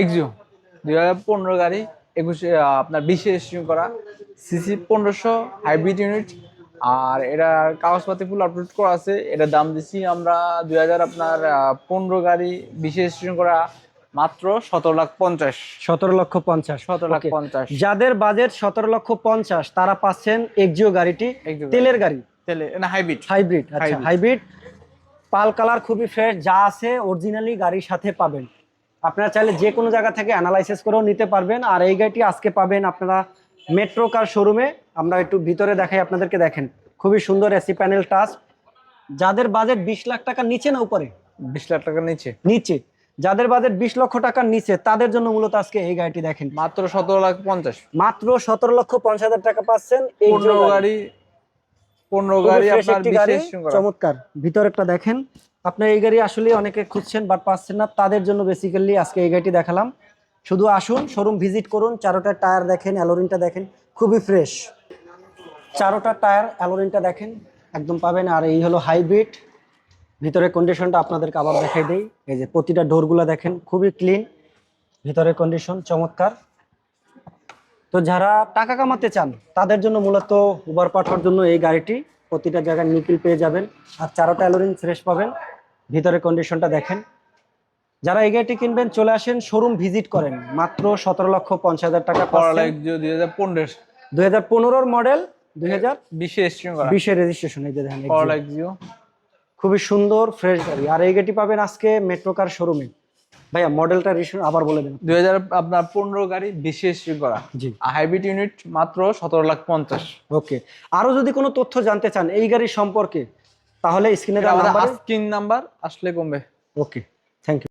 Axio দুই হাজার পনেরো গাড়ি একুশে আপনার বিশে রেজিস্ট্রেশন করা সিসি পনেরোশো হাইব্রিড ইউনিট আর এটা কাগজপাতি ফুল আপলোড করা আছে এটার দাম দিছি আমরা দুই হাজার আপনার পনেরো গাড়ি বিশে রেজিস্ট্রেশন করা মাত্র সতেরো লাখ পঞ্চাশ। সতেরো লক্ষ পঞ্চাশ। সতেরো লাখ পঞ্চাশ। যাদের বাজেট সতেরো লক্ষ পঞ্চাশ তারা পাচ্ছেন এক্সিও গাড়িটি তেলের গাড়ি। তেলে না হাইব্রিড হাইব্রিড আচ্ছা হাইব্রিড পাল কালার খুবই ফ্রেশ যা আছে অরিজিনালি গাড়ির সাথে পাবেন। আপনারা চাইলে যে কোনো জায়গা থেকে অ্যানালাইসিস করেও নিতে পারবেন। আর এই গাড়িটি আজকে পাবেন আপনারা মেট্রো কার শোরুমে আমরা একটু ভিতরে দেখাই আপনাদেরকে দেখেন। খুবই সুন্দর এসি প্যানেল টাচ যাদের বাজেট বিশ লাখ টাকার নিচে না উপরে? বিশ লাখ টাকার নিচে। নিচে। যাদের বাজেট বিশ লক্ষ টাকার নিচে তাদের জন্য মূলত আজকে এই গাড়িটি দেখেন। মাত্র সতেরো লাখ পঞ্চাশ। মাত্র সতেরো লক্ষ পঞ্চাশ হাজার টাকা পাচ্ছেন। এই গাড়ি পনেরো খুবই গাড়ি fresh আপনার একটি বিশে গাড়ি, রেজিস্ট্রেশন করা। চমৎকার। ভিতরেরটা দেখেন। আপনার এই গাড়ি আসলে অনেকে খুঁজছেন বাট পাচ্ছেন না। তাদের জন্য বেসিক্যালি আজকে এই গাড়িটি দেখালাম। শুধু আসুন শোরুম ভিজিট করুন। চারোটা টায়ার দেখেন অ্যালোরিনটা দেখেন খুবই ফ্রেশ চারোটা টায়ার অ্যালোরিনটা দেখেন একদম পাবেন। আর এই হলো হাইব্রিড ভিতরের কন্ডিশনটা আপনাদেরকে আবার দেখাই দেই। এই যে প্রতিটা ডোরগুলো দেখেন খুবই ক্লিন ভিতরের কন্ডিশন চমৎকার। তো যারা টাকা কামাতে চান তাদের জন্য মূলত উবার পাঠানোর জন্য এই গাড়িটি প্রতিটা জায়গায় নিকিল পেয়ে যাবেন আর চারোটা অ্যালোরিন ফ্রেশ পাবেন। ভিতরের কন্ডিশনটা দেখেন। যারা এই গাড়িটি কিনবেন চলে আসেন শোরুম ভিজিট করেন। মাত্র সতেরো লক্ষ পঞ্চাশ হাজার টাকা দুই হাজার পনেরো দুই হাজার পনেরোর মডেল দুই হাজার বিশে রেজিস্ট্রেশন এই যে দেখেন খুবই সুন্দর ফ্রেশ গাড়ি। আর এই গাড়িটি পাবেন আজকে মেট্রো কার শোরুমে ভাইয়া মডেলটা রিসু আবার বলে দিন। দুই হাজার আপনার পনেরো গাড়ি বিশেষ করা। জি। হাইব্রিড ইউনিট মাত্র সতেরো লাখ পঞ্চাশ। ওকে। আরও যদি কোনো তথ্য জানতে চান এই গাড়ির সম্পর্কে তাহলে স্ক্রিনে আস্কিং নাম্বার আসলে কমবে। Okay thank you